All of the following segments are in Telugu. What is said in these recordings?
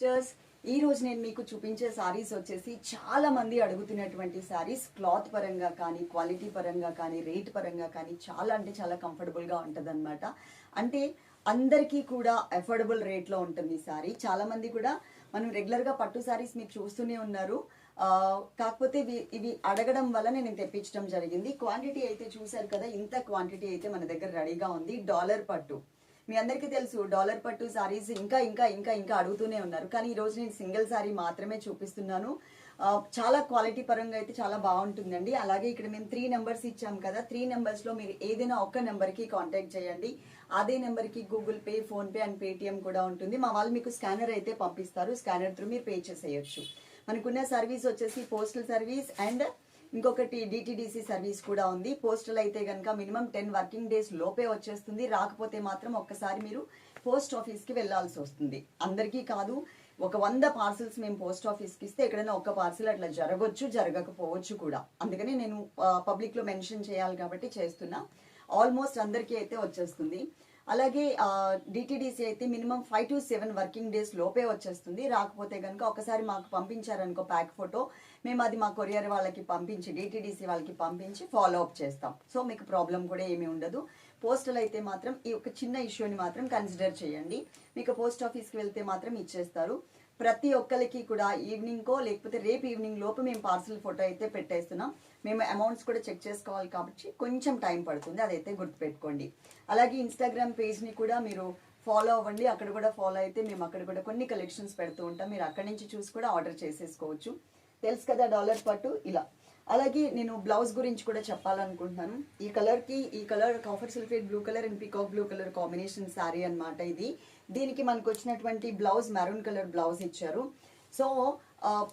సిస్టర్స్ ఈ రోజు నేను మీకు చూపించే సారీస్ వచ్చేసి చాలా మంది అడుగుతున్నటువంటి సారీస్ క్లాత్ పరంగా కానీ క్వాలిటీ పరంగా కానీ రేట్ పరంగా కానీ చాలా అంటే చాలా కంఫర్టబుల్గా ఉంటుంది అనమాట అంటే అందరికీ కూడా అఫోర్డబుల్ రేట్లో ఉంటుంది ఈ సారీ చాలా మంది కూడా మనం రెగ్యులర్గా పట్టు సారీస్ మీరు చూస్తూనే ఉన్నారు. కాకపోతే ఇవి ఇవి అడగడం వల్ల నేను తెప్పించడం జరిగింది. క్వాంటిటీ అయితే చూశారు కదా ఇంత క్వాంటిటీ అయితే మన దగ్గర రెడీగా ఉంది. డాలర్ పట్టు. మీ అందరికీ తెలుసు డాలర్ పట్టు సారీస్ ఇంకా ఇంకా ఇంకా ఇంకా అడుగుతూనే ఉన్నారు. కానీ ఈరోజు నేను సింగిల్ సారీ మాత్రమే చూపిస్తున్నాను. చాలా క్వాలిటీ పరంగా అయితే చాలా బాగుంటుందండి. అలాగే ఇక్కడ మేము త్రీ నెంబర్స్ ఇచ్చాం కదా. త్రీ నెంబర్స్లో మీరు ఏదైనా ఒక్క నెంబర్కి కాంటాక్ట్ చేయండి. అదే నెంబర్కి Google Pay PhonePe and Paytm కూడా ఉంటుంది. మా వాళ్ళు మీకు స్కానర్ అయితే పంపిస్తారు. స్కానర్ త్రూ మీరు పే చేసేయచ్చు. మనకున్న సర్వీస్ వచ్చేసి పోస్టల్ సర్వీస్ అండ్ ఇంకొకటి డిటిడిసి సర్వీస్ కూడా ఉంది. పోస్టల్ అయితే కనుక మినిమం టెన్ వర్కింగ్ డేస్ లోపే వచ్చేస్తుంది. రాకపోతే మాత్రం ఒక్కసారి మీరు పోస్ట్ ఆఫీస్కి వెళ్ళాల్సి వస్తుంది. అందరికీ కాదు ఒక వంద పార్సిల్స్ మేము పోస్ట్ ఆఫీస్కి ఇస్తే ఎక్కడైనా ఒక పార్సిల్ అట్లా జరగవచ్చు జరగకపోవచ్చు కూడా. అందుకని నేను పబ్లిక్లో మెన్షన్ చేయాలి కాబట్టి చేస్తున్నా. ఆల్మోస్ట్ అందరికీ అయితే వచ్చేస్తుంది. అలాగే డిటిడిసి అయితే minimum five to seven working days లోపే వచ్చేస్తుంది. రాకపోతే కనుక ఒకసారి మాకు పంపించారనుకో ప్యాక్ ఫోటో మేము అది మా కొరియర్ వాళ్ళకి పంపించి డిటిడిసి వాళ్ళకి పంపించి ఫాలో అప్ చేస్తాం. సో మీకు ప్రాబ్లం కూడా ఏమీ ఉండదు. పోస్టల్ అయితే మాత్రం ఈ ఒక చిన్న ఇష్యూని మాత్రం కన్సిడర్ చేయండి. మీకు పోస్ట్ ఆఫీస్కి వెళ్తే మాత్రం ఇచ్చేస్తారు. ప్రతి ఒక్కరికి కూడా ఈవినింగ్కో లేకపోతే రేపు ఈవినింగ్ లోపు మేము పార్సల్ ఫోటో అయితే పెట్టేస్తున్నాం. మేము అమౌంట్స్ కూడా చెక్ చేసుకోవాలి కాబట్టి కొంచెం టైం పడుతుంది అదైతే గుర్తుపెట్టుకోండి. అలాగే ఇన్స్టాగ్రామ్ పేజ్ని కూడా మీరు ఫాలో అవ్వండి. అక్కడ కూడా ఫాలో అయితే మేము అక్కడ కూడా కొన్ని కలెక్షన్స్ పెడుతూ ఉంటాం. మీరు అక్కడి నుంచి చూసి కూడా ఆర్డర్ చేసేసుకోవచ్చు. తెలుసు కదా డాలర్ పట్టు? ఇలా. అలాగే నేను బ్లౌజ్ గురించి కూడా చెప్పాలనుకుంటున్నాను. ఈ కలర్కి ఈ colour copper sulphate blue colour and peacock blue colour combination sari అన్నమాట ఇది. దీనికి మనకు వచ్చినటువంటి బ్లౌజ్ మెరూన్ కలర్ బ్లౌజ్ ఇచ్చారు. సో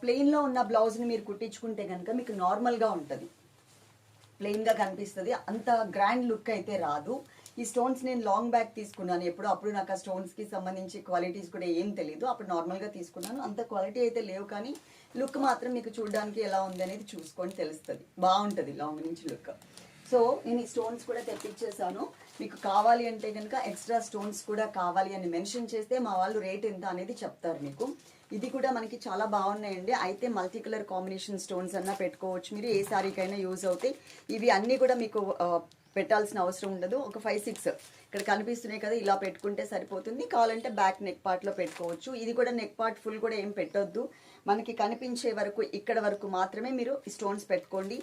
ప్లెయిన్లో ఉన్న బ్లౌజ్ని మీరు కుట్టించుకుంటే కనుక మీకు నార్మల్గా ఉంటుంది. ప్లెయిన్గా కనిపిస్తుంది. అంత గ్రాండ్ లుక్ అయితే రాదు. ఈ స్టోన్స్ నేను లాంగ్ బ్యాక్ తీసుకున్నాను. ఎప్పుడు అప్పుడు నాకు ఆ స్టోన్స్కి సంబంధించి క్వాలిటీస్ కూడా ఏం తెలియదు అప్పుడు నార్మల్గా తీసుకున్నాను. అంత క్వాలిటీ అయితే లేవు కానీ లుక్ మాత్రం మీకు చూడడానికి ఎలా ఉంది అనేది చూసుకొని తెలుస్తుంది. బాగుంటుంది లాంగ్ నుంచి లుక్ సో నేను ఈ స్టోన్స్ కూడా తెప్పించేసాను మీకు కావాలి అంటే కనుక ఎక్స్ట్రా స్టోన్స్ కూడా కావాలి అని మెన్షన్ చేస్తే మా వాళ్ళు రేట్ ఎంత అనేది చెప్తారు మీకు. ఇది కూడా మనకి చాలా బాగున్నాయండి. అయితే మల్టీ కలర్ కాంబినేషన్ స్టోన్స్ అన్నా పెట్టుకోవచ్చు. మీరు ఏ సారీకైనా యూజ్ అవుతాయి ఇవి అన్నీ కూడా మీకు పెట్టాల్సిన అవసరం ఉండదు. ఒక ఫైవ్ సిక్స్ ఇక్కడ కనిపిస్తున్నాయి కదా ఇలా పెట్టుకుంటే సరిపోతుంది. కావాలంటే బ్యాక్ నెక్ పార్ట్లో పెట్టుకోవచ్చు. ఇది కూడా నెక్ పార్ట్ ఫుల్ కూడా ఏం పెట్టొద్దు. మనకి కనిపించే వరకు ఇక్కడ వరకు మాత్రమే మీరు ఈ స్టోన్స్ పెట్టుకోండి.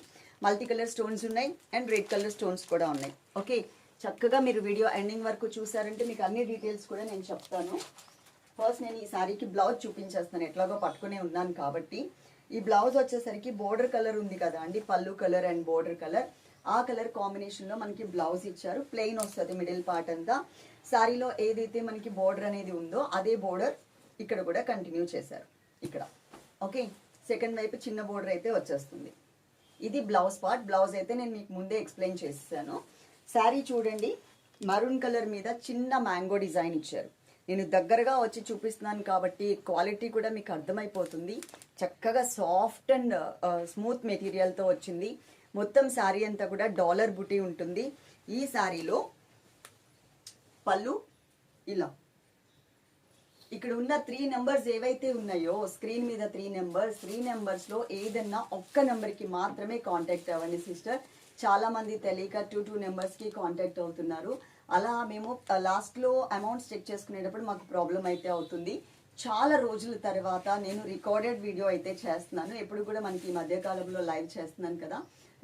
మల్టీ కలర్ స్టోన్స్ ఉన్నాయి అండ్ రెడ్ కలర్ స్టోన్స్ కూడా ఉన్నాయి. ఓకే చక్కగా మీరు వీడియో ఎండింగ్ వరకు చూసారంటే మీకు అన్ని డీటెయిల్స్ కూడా నేను చెప్తాను. ఫస్ట్ నేను ఈ శారీకి బ్లౌజ్ చూపించేస్తాను. ఎట్లాగో పట్టుకునే ఉన్నాను కాబట్టి. ఈ బ్లౌజ్ వచ్చేసరికి బోర్డర్ కలర్ ఉంది కదా అండి. పళ్ళు కలర్ అండ్ బోర్డర్ కలర్ ఆ కలర్ కాంబినేషన్లో మనకి బ్లౌజ్ ఇచ్చారు. ప్లెయిన్ వస్తుంది మిడిల్ పార్ట్ అంతా. శారీలో ఏదైతే మనకి బోర్డర్ అనేది ఉందో అదే బోర్డర్ ఇక్కడ కూడా కంటిన్యూ చేశారు. ఇక్కడ. ఓకే సెకండ్ వైపు చిన్న బోర్డర్ అయితే వచ్చేస్తుంది. ఇది బ్లౌజ్ పార్ట్ బ్లౌజ్ అయితే నేను మీకు ముందే ఎక్స్ప్లెయిన్ చేశాను. శారీ చూడండి. మరూన్ కలర్ మీద చిన్న మ్యాంగో డిజైన్ ఇచ్చారు. నేను దగ్గరగా వచ్చి చూపిస్తున్నాను కాబట్టి క్వాలిటీ కూడా మీకు అర్థమైపోతుంది. చక్కగా సాఫ్ట్ అండ్ స్మూత్ మెటీరియల్తో వచ్చింది. మొత్తం శారీ అంతా కూడా డాలర్ బుటీ ఉంటుంది. ఈ శారీలో పళ్ళు ఇలా. ఇక్కడ ఉన్న త్రీ నెంబర్స్ ఏవైతే ఉన్నాయో స్క్రీన్ మీద త్రీ నెంబర్స్ త్రీ నెంబర్స్లో ఏదన్నా ఒక్క నెంబర్కి మాత్రమే కాంటాక్ట్ అవ్వండి సిస్టర్ చాలామంది తెలియక టూ టూ నెంబర్స్కి కాంటాక్ట్ అవుతున్నారు. అలా మేము లాస్ట్లో అమౌంట్స్ చెక్ చేసుకునేటప్పుడు మాకు ప్రాబ్లం అయితే అవుతుంది. చాలా రోజుల తర్వాత నేను రికార్డెడ్ వీడియో అయితే చేస్తున్నాను. ఎప్పుడు కూడా మనకి ఈ మధ్యకాలంలో లైవ్ చేస్తున్నాను కదా.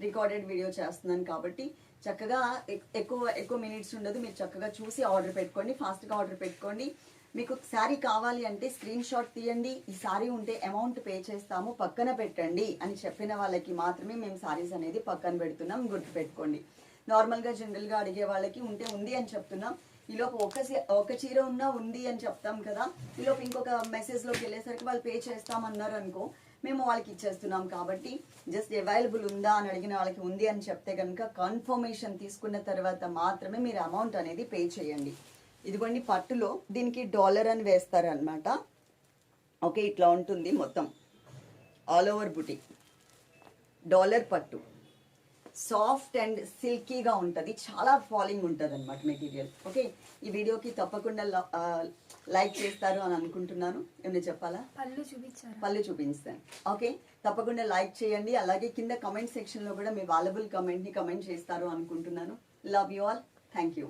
రికార్డెడ్ వీడియో చేస్తున్నాను కాబట్టి చక్కగా ఎక్కువ ఎక్కువ మినిట్స్ ఉండదు. మీరు చక్కగా చూసి ఆర్డర్ పెట్టుకోండి. ఫాస్ట్గా ఆర్డర్ పెట్టుకోండి. మీకు శారీ కావాలి అంటే స్క్రీన్ షాట్ తీయండి. ఈ శారీ ఉంటే అమౌంట్ పే చేస్తాము పక్కన పెట్టండి అని చెప్పిన వాళ్ళకి మాత్రమే మేము శారీస్ అనేది పక్కన పెడుతున్నాం గుర్తు పెట్టుకోండి నార్మల్గా జనరల్గా అడిగే వాళ్ళకి ఉంటే ఉంది అని చెప్తున్నాం. ఈలోపు ఒక ఒక చీర ఉన్నా ఉంది అని చెప్తాం కదా. ఈలోపు ఇంకొక మెసేజ్లోకి వెళ్ళేసరికి వాళ్ళు పే చేస్తామన్నారు అనుకో మేము వాళ్ళకి ఇచ్చేస్తున్నాం కాబట్టి జస్ట్ అవైలబుల్ ఉందా అని అడిగిన వాళ్ళకి ఉంది అని చెప్తే కనుక కన్ఫర్మేషన్ తీసుకున్న తర్వాత మాత్రమే మీరు అమౌంట్ అనేది పే చేయండి. ఇదిగోండి పట్టులో దీనికి డాలర్ అని వేస్తారు అనమాట ఓకే ఇట్లా ఉంటుంది మొత్తం. ఆల్ ఓవర్ బుటీ డాలర్ పట్టు. సాఫ్ట్ అండ్ సిల్కీగా ఉంటుంది. చాలా ఫాలింగ్ ఉంటుంది అనమాట మెటీరియల్ ఓకే ఈ వీడియోకి తప్పకుండా లైక్ చేస్తారు అని అనుకుంటున్నాను. ఏమైనా చెప్పాలా? పళ్ళు చూపించారా? పళ్ళు చూపిస్తాను. ఓకే తప్పకుండా లైక్ చేయండి. అలాగే కింద కమెంట్ సెక్షన్లో కూడా మీ వాలబుల్ కమెంట్ని కమెంట్ చేస్తారు అనుకుంటున్నాను. Love you all thank you